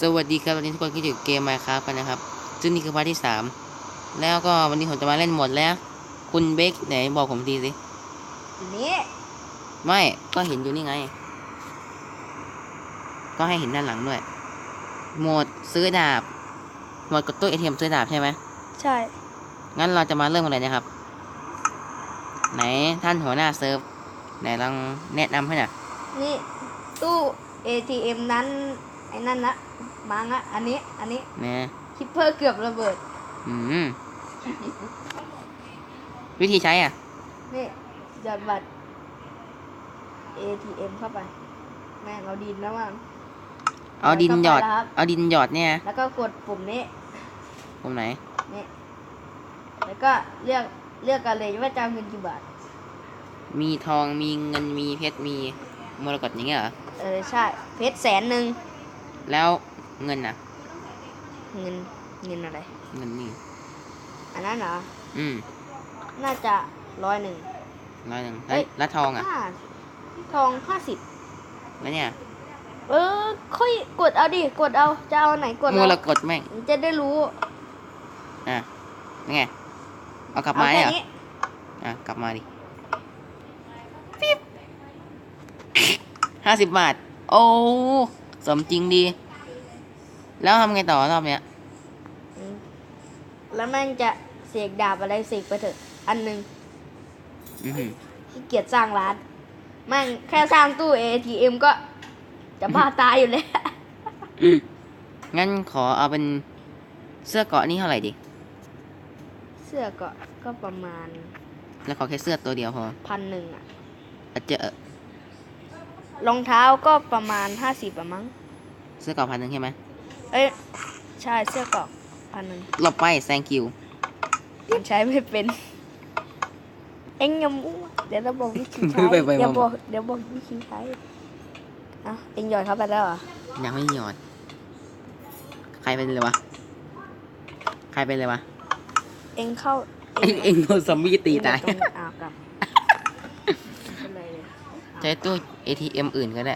สวัสดีครับวันนี้ทุกคนก็อยู่เกม Minecraft กันนะครับ ซึ่งนี่คือพาร์ทที่สามแล้วก็วันนี้ผมจะมาเล่นหมดแล้ว คุณเบคไหนบอกผมทีสิทีนี้ไม่ก็เห็นอยู่นี่ไง ก็ให้เห็นด้านหลังด้วยโหมดซื้อดาบโหมดกดตู้เอทีเอ็มซื้อดาบใช่ไหมใช่ งั้นเราจะมาเริ่มกันเลยนะครับ ไหนท่านหัวหน้าเซิร์ฟไหนลองแนะนำให้หน่อยนี่ตู้ ATM นั้นไอ้นั่นนะ บังอะอันนี้ อันนี้นะคิปเปอร์เกือบระเบิด อืม วิธีใช้อะ นี่หยอดบัตร ATM เข้าไป แม่งเอาดินแล้วมั้งเอาดินหยอดเข้าไปแล้วครับเอาดินหยอดเนี่ย แล้วก็กดปุ่มนี้ผมไหน นี่ แล้วก็เลือกเลือกกันเลยว่าจะเอาเงินกี่บาท มีทอง มีเงิน มีเพชร มีมรกตอย่างเงี้ยเหรอ เออใช่ เพชรแสนหนึ่ง แล้ว เงินอะเงินเงินอะไร เงินนี่ อันนั้นเหรอ อืม น่าจะร้อยหนึ่งร้อยหนึ่งเอ้แล้วยแล้วทองอะห้าทองห้าสิบแล้วเนี่ยเออ ค่อยกดเอาดิ กดเอา จะเอาไหนกดมเอารกตแม่งจะได้รู้อะนี่ไงเอากลับเอามาแค่เหรอนี้อะกลับมาดิปิ๊บห้าสิบบาท โอ้สมจริงดี แล้วทำไงต่อรอบเนี้ยอืมแล้วแม่งจะเสกดาบอะไรเสกไปเถอะอันหนึ่งอือหือขี้เกียจสร้างร้าน แม่งแค่สร้างตู้ ATM ก็จะบ้าตายอยู่แล้วอืมงั้นขอเอาเป็นเสื้อเกราะนี่เท่าไหร่ดิเสื้อก็ก็ประมาณแล้วขอแค่เสื้อตัวเดียวพอพันหนึ่งอะอาจจะเออรองเท้าก็ประมาณห้าสิบอะมั้ง เสื้อเกราะพันหนึ่งใช่ไหม เอ้ยใช่เสื้อเกราะพันหนึ่งหลบไป thank you มันใช้ไม่เป็น เอ็งอย่ามั่วเดี๋ยวเราบอกวิธีใช้ไปไปเดี๋ยวมาบอกเดี๋ยวบอกวิธีใช้อะเอ็งหยอดเข้าไปแล้วเหรอยังไม่หยอด ใครเป็นเลยวะ ใครเป็นเลยวะ เอ็งเข้าเอ็งเอ็งโดนซอมบี้ตีตาย เอ็งอยู่รงอ้าวกลับเป็นไรเลยใช้ตู้ ATM อื่นก็ได้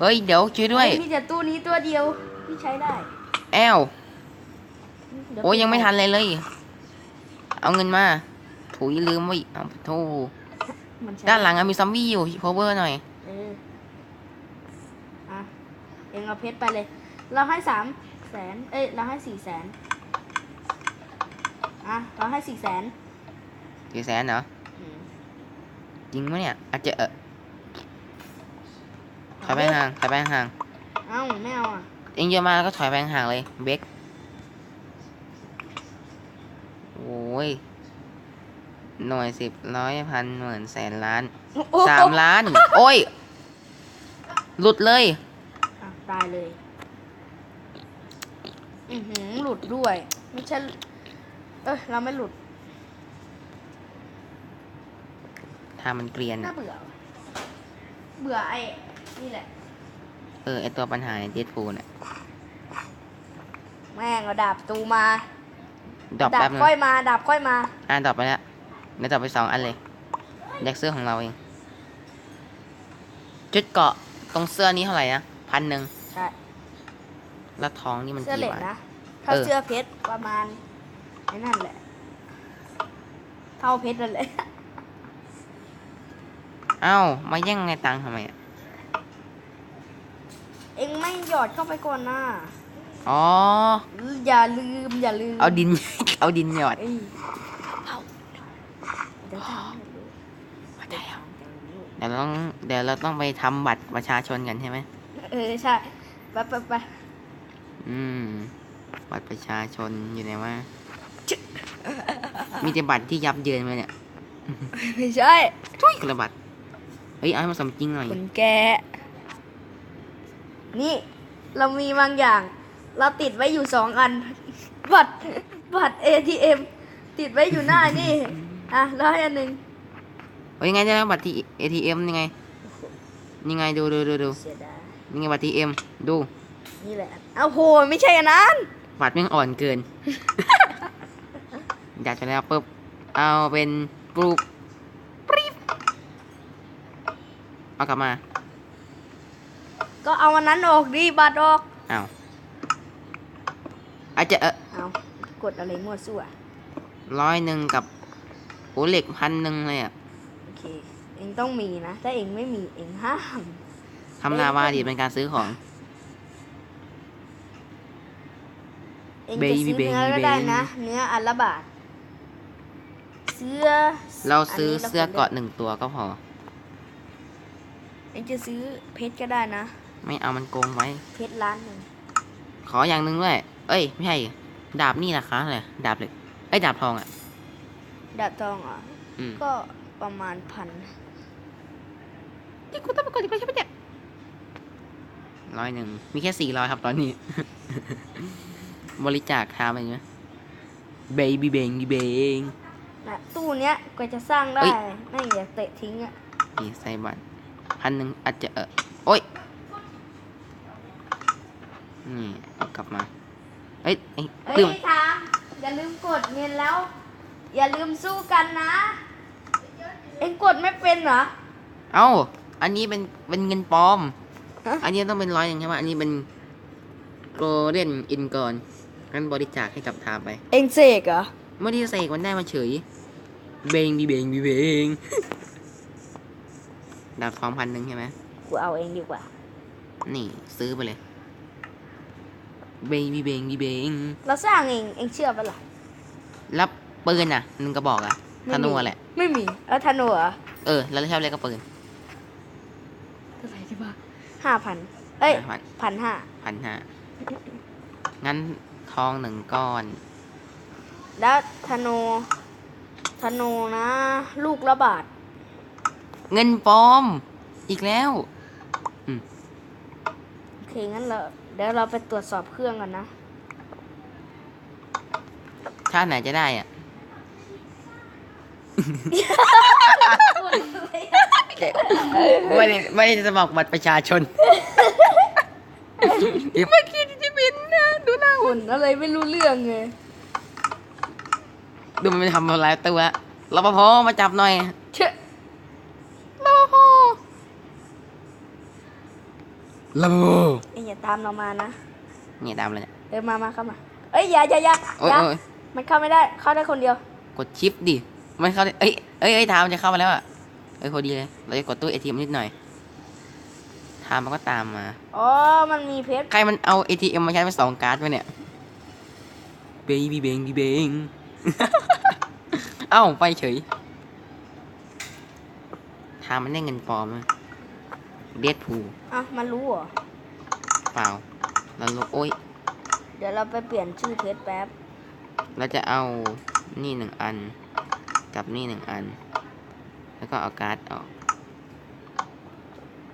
เฮ้ย เดี๋ยวช่วยด้วย เฮ้มีแต่ตู้นี้ตัวเดียว ที่ใช้ได้ แอลเดี๋วโอ้ยยังไม่ทันเลยเลย เอาเงินมาถุยลืมไว้เอาโธ่มันใช้ด้านหลังอะมีซอมบี้อยู่ cover หน่อยเอออะเอ็งเอาเพชรไปเลย เราให้สามแสนเอ้ยเราให้สี่แสนอะเราให้สี่แสนกี่แสนเหรออืมจริงไหมเนี่ยอาจจะเออถอยไปห่างถอยไปห่างเอ้าไม่เอาอะ เองเยอะมาก็ถอยไปห่างเลยเบคโอ้ยหน่วยสิบร้อยพันหมื่นแสนล้านโอ้สามล้าน โอ้ย หลุดเลย อะตายเลย อือหือหลุดด้วย ไม่ใช่ เอ้ยเราไม่หลุด ถ้ามันเกรียนน่าอะเบื่อว่ะเบื่อไอ้ นี่แหละ เออไอตัวปัญหาในเดดพูน่ะ แม่งเอาดาบตูมาดรอปดาแป๊บบนึงค่อยมาดาบค่อยมา อ่าดรอปไปแล้วเดี๋ยวดรอปไปสองอันเลยแดกเสื้อของเราเอง จุดเกาะตรงเสื้อนี้เท่าไหร่นะพันหนึ่งใช่ แล้วท้องนี่มันเสื้อกี่เหล็กบาท นะ ถ้าเออ เสื้อเพชรประมาณไอ้นั่นแหละ เท่าเพชรนั่นแหละ เอ้ามาแย่งในตังค์ทำไมอะเอ็งไม่หยอดเข้าไปก่อนนะ อ๋อ อย่าลืมอย่าลืมเอาดิน เอาดินหยอดเอ้ยเอาเดี๋ยวถามให้ดูเดี๋ยวเราต้องเดี๋ยวเราต้องไปทำบัตรประชาชนกันใช่ไหมเออใช่ไปไปไปอืม บัตรประชาชนอยู่ไหนวะมีแต่บัตรที่ยับเยินมาเนี่ยไม่ใช่ ทุยกระบัตรเฮ้ยเอาให้มาสมจริงหน่อย คนแกนี่ เรามีบางอย่าง เราติดไว้อยู่สองอัน บัตรบัตร ATM ติดไว้อยู่หน้านี่ อะแล้วให้อันหนึ่งเฮ้ยยังไงจะบัตรที่ ATM ยังไงยังไงดูดูดูดูเสียดายยังไงบัตร ATM ดูนี่แหละเอาโหไม่ใช่อันนั้น บัตรแม่งอ่อนเกิน อยากจะแล้วปุ๊บเอาเป็นปลูกปรี๊บเอากลับมา ก็เอาอันนั้นออกดิบัตรออกอ้าว อาจจะเออเอากดอะไรมั่วซั่วร้อยหนึ่งกับโหเหล็กพันหนึ่งเลยอะโอเค เองต้องมีนะ ถ้าเองไม่มีเองห้ามทำนาว่าดีเป็นการซื้อของ เองจะซื้อ Baby เนื้อ Baby ก็ได้ Baby นะ เนื้ออันละบาท เสื้อเราซื้ออันนี้เสื้อควรเกาะหนึ่งตัวก็พอ เองจะซื้อเพชรก็ได้นะ ไม่เอามันโกงไว้ เพชรล้านหนึ่ง ขออย่างหนึ่งด้วย เอ้ย ไม่ใช่ ดาบนี่ราคาเท่าไหร่ดาบเหล็กไอ้ยดาบทองอะ ดาบทองเหรอะ อืมก็ประมาณพันนี่กูต้องไปกดอีกแล้วใช่ไหมเนี่ยร้อยหนึ่ง มีแค่สี่ร้อยครับตอนนี้ บริจาคทำอะไรเงี้ยเบบี้เบงเบง นะตู้เนี้ยกว่าจะสร้างได้เอ้ยน่าอย่าเตะทิ้งอะนี่ใส่บัตรพันหนึ่งอาจจะเออโอ้ย นี่เอากลับมา เอ้ยไอ้เอ้ยลืมทามอย่าลืมกดเงินแล้ว อย่าลืมสู้กันนะ เอ็งกดไม่เป็นเหรอ เอ้า อันนี้เป็นเป็นเงินปลอม ฮะ อันนี้ต้องเป็นร้อยหนึ่งใช่ไหมอันนี้เป็นโกลเด้นอินกอนงั้นบริจาคให้กับทามไป เอ็งเสกเหรอเมื่อที่เสกมันได้มาเฉย เบงบีเบงบีเบงดาบทองพันหนึ่งใช่ไหม กูเอาเองดีกว่า นี่ซื้อไปเลย เบงบีเบงบีเบงเราสร้างเองเองเชื่อปะล่ะแล้วปืนอะหนึ่งกระบอกอะธนูอะแหละไม่มีแล้วธนูเหรอเออแล้วชอบเล่นก็ปืนเท่าไหร่ดีวะห้าพันเอ้ยพันพันห้าพันห้างั้นทองหนึ่งก้อน แล้วธนูธนูนะ ลูกละบาท เงินปลอม อีกแล้วโอ เคงั้นเราเดี๋ยวเราไปตรวจสอบเครื่องกันนะชาติไหนจะได้อะ ไม่ได้ไม่ได้จะบอกบัตรประชาชนเดี๋ยวเมื่อกี้จะเป็นนะดูหน้าหุ่นอะไรไม่รู้เรื่องเลยดูมันทำอะไรตัวรปภมาจับหน่อย เชื่อ รปภ รปภเอ็งอย่าตามเรามานะเนี่ยดำเลยเนี่ย เออมามาเข้ามาเอ้ยอย่าอย่าอย่าโอ้ยอย่าโอ้ยมันเข้าไม่ได้เข้าได้คนเดียว กดชิปดิไม่เข้าได้เอ้ยเอ้ยเอ้ยทามจะเข้ามาแล้วอะเอ้ยพอดีเลยเราจะกดตู้เอทีเอ็มนิดหน่อยทามมันก็ตามมา อ๋อ มันมีเพชรใครมันเอา ATM มาใช้เป็นสองการ์ดวะเนี่ยเบบี้เบงบีเบง เอ้าไปเฉยทามันได้เงินปลอม เดดพูอะมันรู้เหรอ เปล่าเราลบโอ้ยเดี๋ยวเราไปเปลี่ยนชื่อเพชรแป๊บ เราจะเอานี่หนึ่งอัน กับนี่หนึ่งอัน แล้วก็เอาการ์ดออก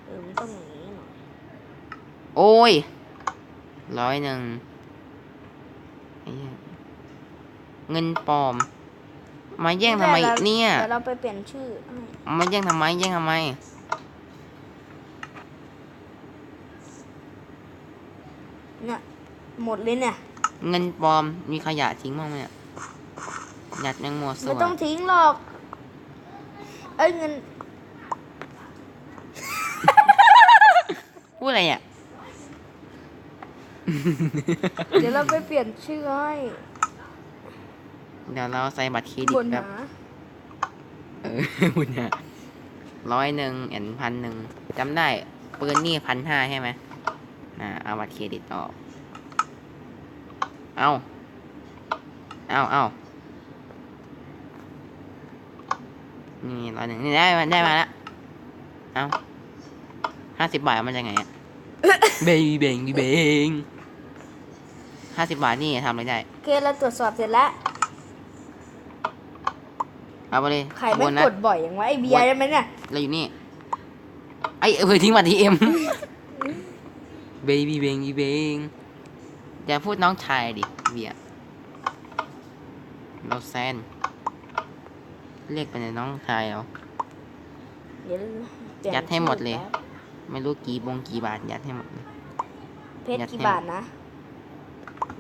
เออมันต้องอย่างนี้หน่อยโอ้ยร้อยหนึ่งไอ้เหี้ยเงินปลอม มาแย่งทำไมด้แล้วเนี่ย เดี๋ยวเราไปเปลี่ยนชื่อให้ มาแย่งทำไมแย่งทำไม เนี่ย หมดเลยเนี่ย เงินปลอมมีขยะทิ้งบ้างไหมเนี่ยยัดยังมัวสไม่วต้องทิ้งหรอก เอ้ยเงิน พูดอะไรอะ เดี๋ยวเราไปเปลี่ยนชื่อให้เดี๋ยวเราใส่บัตรเครดิตบนแบหาบเออคุณเนี่ยร้อยหนึ่งแอนพันหนึ่งจำได้ปืนนี่พันห้าใช่ไหมอ่าเอาบัตรเครดิตออก เอาเอาเอานี่ร้อยหนึ่งนี่ได้มาได้มาแล้วเอาห้าสิบบาทมันจะไงอะเบงเบงเบงห้าสิบบาทนี่ทำอะไรได้โอเคเราตรวจสอบเสร็จแล้วเอาไปเลยใครไม่วนนะกดบ่อยอย่างวะไอเบียร์ได้ไหมเนี่ยเราอยู่นี่ ไอ้เออทิ้งมาทีเอ็ม เบบี้เบงเบง อย่าพูดน้องชายดิเบียร์เราแซน เรียกเป็นน้องชายเอาเดี๋ยวเปลี่นยัดให้หมดเลยชื่อแป๊บไม่รู้กี่บงกี่บาทยัดให้หมดเลย เพชรยัดกี่ให้บาทนะ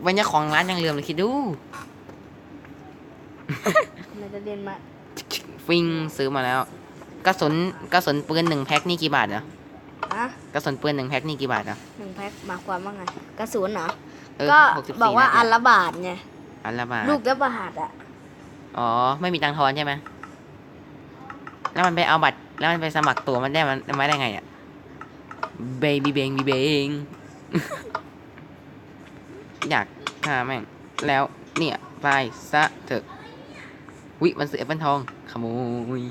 วันเจ้าของร้านยังเลือมเลยคิดดู มันจะเรียนมาฟิงซื้อมาแล้วกระสุนกระสุนปืนหนึ่งแพ็คนี่กี่บาทเหรออะกระสุนปืนหนึ่งแพ็คนี่กี่บาทเหรอหนึ่งแพ็คหมายความว่าไง กระสุนเหรอก เออก็หกสิบบอกสี่ว่าอันนะละบาทไงอันละบาทลูกละบาทอะอ๋อ ไม่มีตังค์ทอนใช่ไหมแล้วมันไปเอาบัตร แล้วมันไปสมัครตัวมันได้มันมาได้ไงอะเบบี้เบงบีเบง อยากฆ่าแม่ง แล้วเนี่ยไปซะเถอะ วิมันเสือเป็นทอง ขโมย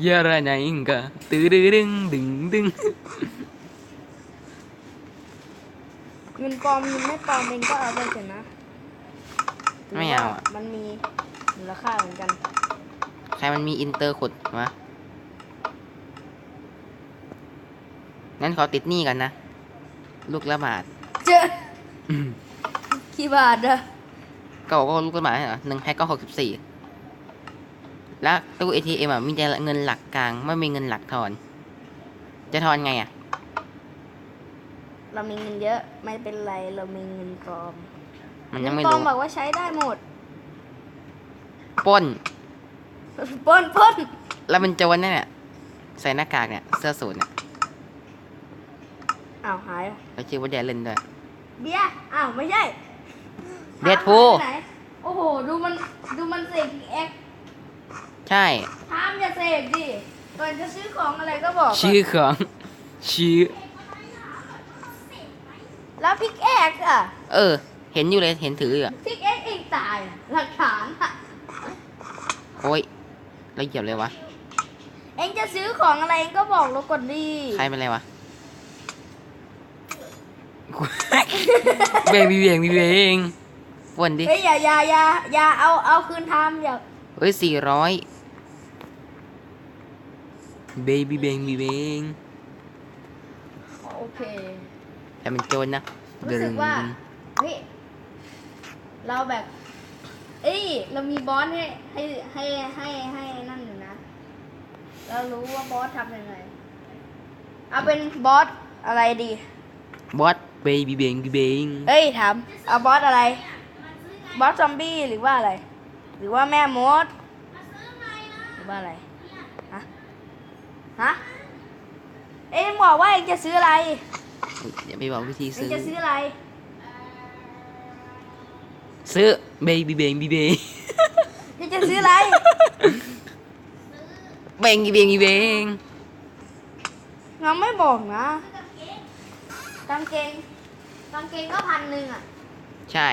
เยอะระไงกะตื้อดึงดึงดึงดึง เงินปลอมเงินไม่ปลอมเองก็เอาไปเถอะนะถืไม่เอาว่าอะ มันมีมูลค่าเหมือนกัน ใครมันมีอินเตอร์ขุดวะงั้นขอติดหนี้กันนะ ลูกละบาท เจออืมกี่บาทอะก็บอกว่าลูกละบาทเหรอหนึ่งแพ็คก็หกสิบสี่แล้วตู้ ATM อะมีแต่เงินหลักกลาง ไม่มีเงินหลักทอน จะทอนไงอะ เรามีเงินเยอะไม่เป็นไรเรามีเงินปลอมมันยังไม่เงิปลอรู้มบอกว่าใช้ได้หมดปล้น ปล้นปล้นแล้วเป็นโจรนั่นเนี่ยใส่หน้ากากเนี่ยเสื้อสูทเนี่ยอ้าวหายแล้วชื่อว่าแดนเล่นด้วย เบียร์อ้าวไม่ใช่เดดพูลหายไปไหนโอ้โหดูมันดูมันเสกแอคใช่ ทามอย่าเสกดิก่อนจะซื้อของอะไรก็บอกก่อนชื่อของ ชื่อ แล้วพิกแอคอะเออ เห็นอยู่เลยเห็นถืออยู่อะพิกแอคเองตายอะหลักฐานอะโอ้ยแล้วเหยียบเลยวะ เองจะซื้อของอะไรเองก็บอกเราก่อนดีใครเป็นไรวะ เบงบีเบงบีเบงวนดิ เฮ้ยอย่าอย่าอย่าอย่าเอาเอาคืนทามอย่าเฮ้ยสี่ร้อยเบบี้เบงบีเบงโอเค แต่เป็นโจรนะรู้สึกว่าเฮ้ยเราแบบ เอ้ยเรามีบอสให้ให้ให้ให้ให้นั่นอยู่นะ เรารู้ว่าบอสทำยังไงเอาเป็นบอสอะไรดี บอสเบบี้เบงบีเบงเอ้ยถามเอาบอสอะไร บอสซอมบี้หรือว่าอะไร หรือว่าแม่มดหรือว่าอะไรฮะฮะเอ้ยบอกว่าเองจะซื้ออะไร อย่าไปบอกวิธีเองซื้อจะซื้ออะไร ซื้อเบบี้เบงบีเบงเองจะซื้ออะไร เบงบีเบงบีเบงงั้นไม่บอกนะกางเกงกางเกงก็พันหนึ่งอะ ใช่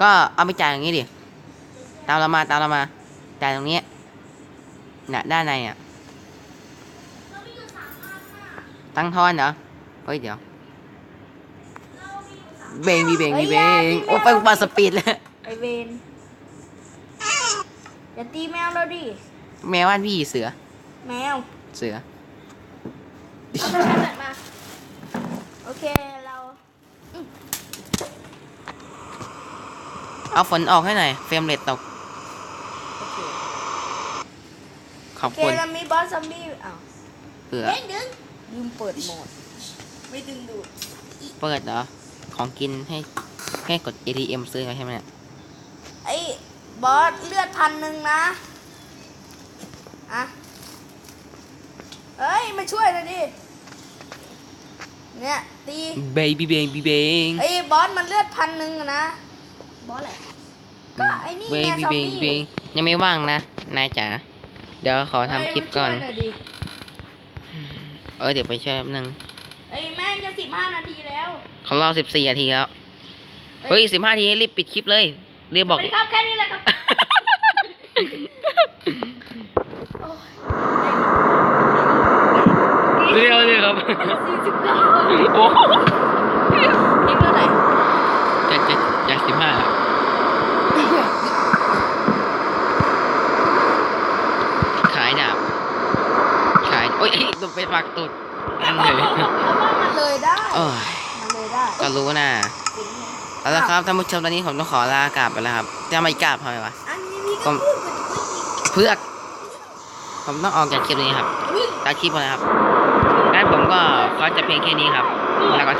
ก็เอาไปจ่ายอย่างนี้ดิ ตามเรามาตามเรามา จ่ายตรงนี้ น่ะด้านในอะตั้งทอนเหรอเฮ้ยเดี๋ยว เบงบีเบงบีเบงโอ้ไปปาสปีดเลยไอเวนอย่าตีแมวเราดิ แมวว่านพี่เสือ แมว เสือเอาแท็บเล็ตมา โอเค เราเอาฝนออกให้หน่อยเฟรมเรทตก โอเค ขอบโอเคคุณเรามีบอสซอมบี้อ้าวเผื่อ เด้งดึงลืมเปิดโหมด ไม่ดึงดูดเปิดเหรอ ของกินให้ให้กด ATM ซื้อเขาใช่ไหมเนี่ยไอ้บอสเลือดพันหนึ่งนะอะเอ้ยมาช่วยหน่อยดิเนี่ยตีเบบี้เบงบีเบงไอ้บอสมันเลือดพันหนึ่งอะนะ บอสอะไร ก็ไอ้นี่เบไงบี้ซอมเบงบี้ เบงยังไม่ว่างนะ นายจ๋า เดี๋ยวขอทำคลิปก่อนเยมาช่วยหยดิเออเดี๋ยวไปช่วยแป๊บนึงไอ้แม่งจะสิบห้านาทีแล้วเขารอสิบสี่นาทีแล้ว เฮ้ยสิบห้าทีรีบปิดคลิปเลยเรียบบอกสวัสดีครับแค่นี้แหละครับโอ้ยเรียวเลยครับสี่สิบเก้าโอ้คลิปเท่าไหร่ จะจะจะสิบห้าขายดาบ ขาย โอ้ย ตุดไปากตุดนั่นเลยมันเลยได้เออมันเลยได้ก็รู้นะเอาละครับท่านผู้ชมตอนนี้ผมต้องขอลากลับไปแล้วครับ จะไม่กลับทำไมวะอันนี้มีก็เพื่อผมต้องออกจากคลิปนี้ครับตาคลิปนะครับงั้นผมก็ขอจะเพียงแค่นี้ครับแล้วก็